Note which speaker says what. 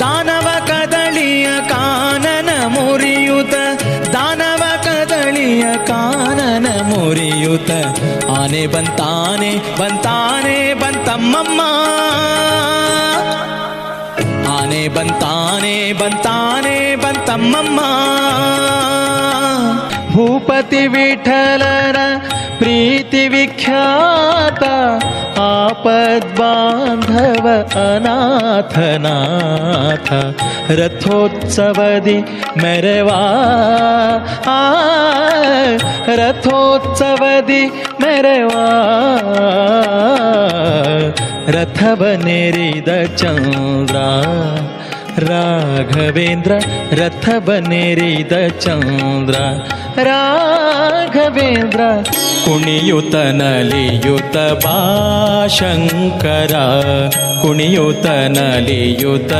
Speaker 1: ದಾನವ ಕದಳಿಯ ಕಾನನ ಮುರಿಯುತ ದಾನವ ಕದಳಿಯ ಕಾನನ ಮುರಿಯುತ ಆನೆ ಬಂತಾನೆ ಬಂತಾನೆ ಬಂತಮ್ಮಮ್ಮ ಆನೆ ಬಂತಾನೆ ಬಂತಾನೆ ಬಂತಮ್ಮಮ್ಮ भूपतिविठलर प्रीतिविख्यात आपद्बान्धव अनाथनाथ रथोत्सवदि मरवा। रथोत्सवदि मेरवा। रथव निरृद च ರಥವನೆರಿದ ಚಂದ್ರ ರಾಘವೇಂದ್ರ ರಥವನೆರಿದ ಚಂದ್ರ ರಾಘವೇಂದ್ರ ಕುಣಿಯುತ ನಲಿಯುತ ಬಾ ಶಂಕರ ಕುಣಿಯುತ ನಲಿಯುತ